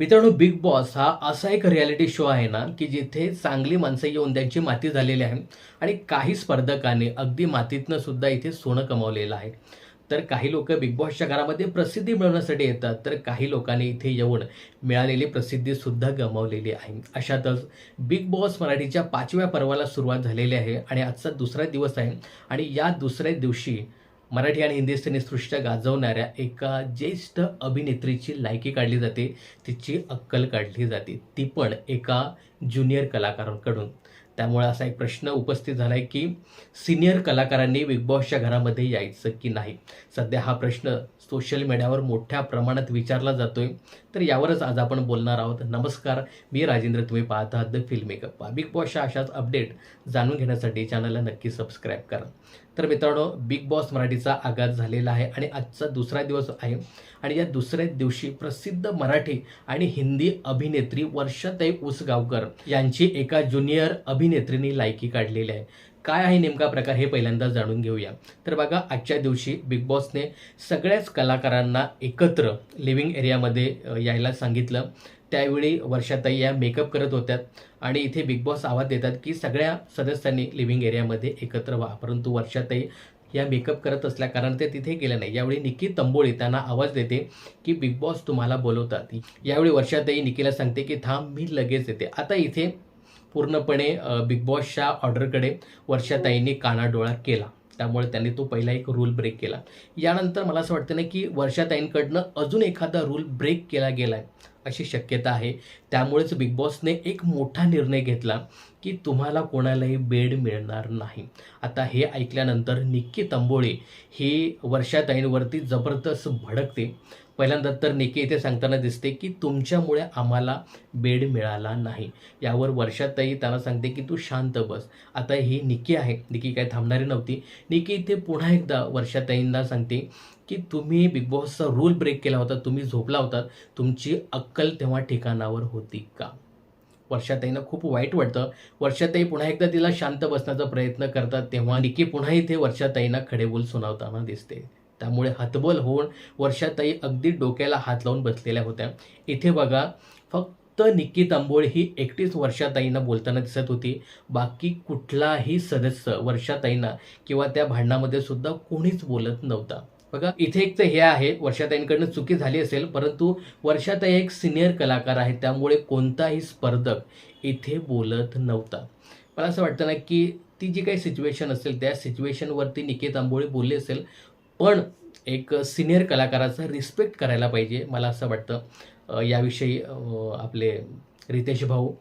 मित्रांनो big boss हा असा एक रियालिटी शो आहे ना की जिथे चांगली माणसं येऊन त्यांची माती झालेली आहे आणि काही स्पर्धकांनी अगदी मातीतनं सुद्धा इथे सोनं कमावलेलं आहे. तर काही लोक बिग बॉसच्या घरामध्ये प्रसिद्धी मिळवण्यासाठी येतात तर काही लोकांनी इथे येऊन मिळालेली प्रसिद्धी सुद्धा गमावलेली आहे. अशातच बिग बॉस मराठीच्या पाचव्या पर्वाला सुरुवात झालेली आहे आणि आजचा दुसरा दिवस आहे आणि या दुसऱ्या दिवशी मराठी आणि हिंदी सिनेसृष्ट्या गाजवणाऱ्या एका ज्येष्ठ अभिनेत्रीची लायकी काढली जाते. तिची अक्कल काढली जाते. ती पण एका ज्युनियर कलाकारांकडून. त्यामुळे असा एक प्रश्न उपस्थित झाला आहे की सिनियर कलाकारांनी बिग बॉसच्या घरामध्ये यायचं की नाही? सध्या हा प्रश्न सोशल मीडियावर मोठ्या प्रमाणात विचारला जातोय. तर यावरच आज आपण बोलणार आहोत. नमस्कार मी राजेंद्र. तुम्ही पाहत आहात द फिल्म मेकअप बिग बॉसच्या अशाच अपडेट जाणून घेण्यासाठी चॅनलला नक्की सबस्क्राईब करा. तर मित्रांनो बिग बॉस मराठीचा आघात झालेला आहे आणि आजचा दुसरा दिवस आहे आणि या दुसऱ्या दिवशी प्रसिद्ध मराठी आणि हिंदी अभिनेत्री वर्षाताई उसगावकर यांची एका ज्युनियर अभिनेत्रींनी लायकी काढलेली आहे काय आहे नेमका प्रकार हे पहिल्यांदा जाणून घेऊया. तर बघा आजच्या दिवशी बिग बॉसने सगळ्याच कलाकारांना एकत्र लिव्हिंग एरियामध्ये यायला सांगितलं. त्यावेळी वर्षाताई या मेकअप करत होत्या आणि इथे बिग बॉस आवाज देतात की सगळ्या सदस्यांनी लिव्हिंग एरियामध्ये एकत्र व्हा. परंतु वर्षाताई या मेकअप करत असल्या कारण ते तिथे गेले नाही. यावेळी निकी तंबोळी त्यांना आवाज देते की बिग बॉस तुम्हाला बोलवतात. यावेळी वर्षाताई निकीला सांगते की थांब मी लगेच येते. आता इथे पूर्णपणे बिग बॉसच्या ऑर्डरकडे वर्षाताईंनी कानाडोळा केला. त्यामुळे त्यांनी तो पहिला एक रूल ब्रेक केला. यानंतर मला असं वाटतं ना की वर्षाताईंकडनं अजून एखादा रूल ब्रेक केला गेला आहे अशी शक्यता आहे. त्यामुळेच बिग बॉसने एक मोठा निर्णय घेतला की तुम्हाला कोणालाही बेड मिळणार नाही. आता हे ऐकल्यानंतर निक्की तंबोळे ही वर्षाताईंवरती जबरदस्त भडकते. पहिल्यांदा तर निकी इथे सांगताना दिसते की तुमच्यामुळे आम्हाला बेड मिळाला नाही. यावर वर्षाताई त्यांना सांगते की तू शांत बस. आता ही निकी आहे. निकी काय थांबणारी नव्हती. निकी इथे पुन्हा एकदा वर्षाताईंना सांगते की तुम्ही बिग बॉसचा रूल ब्रेक केला होता. तुम्ही झोपला होता. तुमची अक्कल तेव्हा ठिकाणावर होती का? वर्षाताईंना खूप वाईट वाटतं. वर्षाताई पुन्हा एकदा तिला शांत बसण्याचा प्रयत्न करतात तेव्हा निकी पुन्हा इथे वर्षाताईंना खडेबोल सुनावताना दिसते. त्यामुळे हतबल होऊन वर्षाताई अगदी डोक्याला हात लावून बसलेल्या होत्या. इथे बघा फक्त निक्की तांबोळ ही एकटीच वर्षाताईंना बोलताना दिसत होती. बाकी कुठलाही सदस्य वर्षाताईंना किंवा त्या भांडणामध्ये सुद्धा कोणीच बोलत नव्हता. बघा इथे एक तर हे आहे वर्षाताईंकडनं चुकी झाली असेल परंतु वर्षाताई एक सिनियर कलाकार आहे त्यामुळे कोणताही स्पर्धक इथे बोलत नव्हता. मला असं वाटतं ना की ती जी काही सिच्युएशन असेल त्या सिच्युएशनवरती निकेत आंबोळे बोलले असेल पण एक सिनियर कलाकाराचा रिस्पेक्ट करायला पाहिजे मला असं वाटतं. याविषयी आपले रितेश भाऊ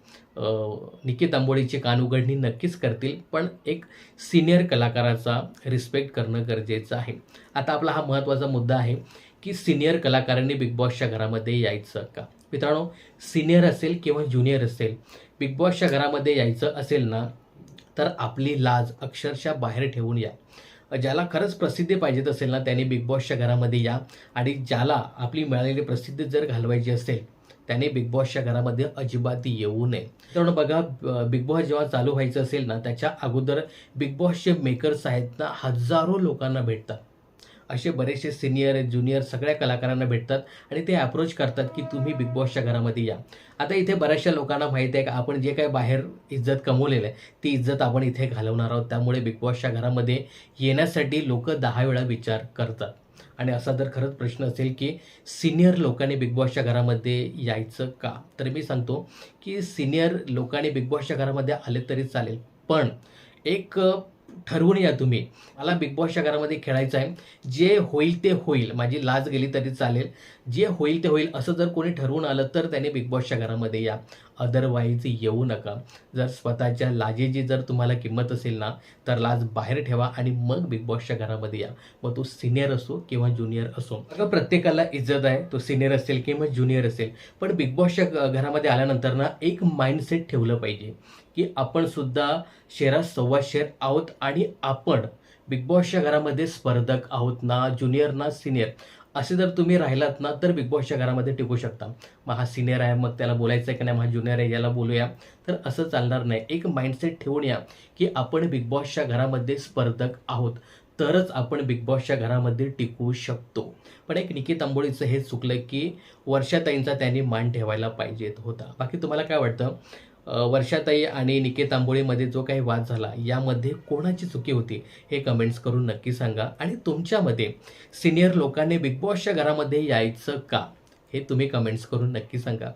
निकित आंबोळीची कान उघडणी नक्कीच करतील पण एक सिनियर कलाकाराचा रिस्पेक्ट करणं गरजेचं आहे. आता आपला हा महत्त्वाचा मुद्दा आहे की सिनियर कलाकारांनी बिग बॉसच्या घरामध्ये यायचं का? मित्रांनो सिनियर असेल किंवा ज्युनियर असेल बिग बॉसच्या घरामध्ये यायचं असेल ना तर आपली लाज अक्षरशः बाहेर ठेवून या. ज्याला खरंच प्रसिद्धी पाहिजेत असेल ना त्याने बिग बॉसच्या घरामध्ये या. आणि ज्याला आपली मिळालेली प्रसिद्धी जर घालवायची असेल त्याने बिग बॉसच्या घरामध्ये अजिबात येऊ नये. तर बघा बिग बॉस जेव्हा चालू व्हायचं असेल ना त्याच्या अगोदर बिग बॉसचे मेकर्स आहेत ना हजारो लोकांना भेटतात. असे बरेचसे सिनियर ज्युनियर सगळ्या कलाकारांना भेटतात आणि ते अप्रोच करतात की तुम्ही बिग बॉसच्या घरामध्ये या. आता इथे बऱ्याचशा लोकांना माहिती आहे का आपण जे काही बाहेर इज्जत कमवलेलं आहे ती इज्जत आपण इथे घालवणार आहोत. त्यामुळे बिग बॉसच्या घरामध्ये येण्यासाठी लोक दहा वेळा विचार करतात. आणि असा जर खरंच प्रश्न असेल की सिनियर लोकांनी बिग बॉसच्या घरामध्ये यायचं का? तर मी सांगतो की सिनियर लोकांनी बिग बॉसच्या घरामध्ये आले तरी चालेल. पण एक ठरवून या तुम्ही. मला बिग बॉसच्या घरामध्ये खेळायचं आहे. जे होईल ते होईल. माझी लाज गेली तरी चालेल. जे होईल ते होईल असं जर कोणी ठरवून आलं तर त्याने बिग बॉसच्या घरामध्ये या. अदरवाईज येऊ नका. जर स्वतःच्या लाजेची जर तुम्हाला किंमत असेल ना तर लाज बाहेर ठेवा आणि मग बिग बॉसच्या घरामध्ये या. मग तो सिनियर असो किंवा ज्युनियर असो. प्रत्येकाला इज्जत आहे तो सिनियर असेल किंवा ज्युनियर असेल. पण बिग बॉसच्या घरामध्ये आल्यानंतर ना एक माइंडसेट ठेवलं पाहिजे. की आपण सुद्धा शेरात सव्वा शेर आहोत आणि आपण बिग बॉसच्या घरामध्ये स्पर्धक आहोत ना ज्युनियर ना सिनियर असे जर तुम्ही राहिलात ना तर बिग बॉसच्या घरामध्ये टिकू शकता. मग हा सिनियर आहे मग त्याला बोलायचं आहे की नाही हा ज्युनियर आहे याला बोलूया. तर असं चालणार नाही. एक माइंडसेट ठेवून या की आपण बिग बॉसच्या घरामध्ये स्पर्धक आहोत. तरच आपण बिग बॉसच्या घरामध्ये टिकू शकतो. पण एक निकित आंबोळीचं हे चुकलं की वर्षाताईंचा त्यांनी मान ठेवायला पाहिजेत होता. बाकी तुम्हाला काय वाटतं? वर्षाताई आणि निके तांबोळीमध्ये जो काही वाद झाला यामध्ये कोणाची चुकी होती हे कमेंट्स करून नक्की सांगा. आणि तुमच्यामध्ये सिनियर लोकांनी बिग बॉसच्या घरामध्ये यायचं का हे तुम्ही कमेंट्स करून नक्की सांगा.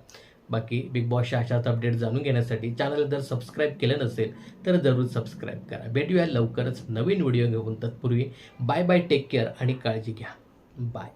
बाकी बिग बॉसच्या अशाच अपडेट जाणून घेण्यासाठी चॅनल जर सबस्क्राईब केलं नसेल तर जरूर सबस्क्राईब करा. भेटूया लवकरच नवीन व्हिडिओ घेऊन तत्पूर्वी. बाय बाय टेक केअर आणि काळजी घ्या. बाय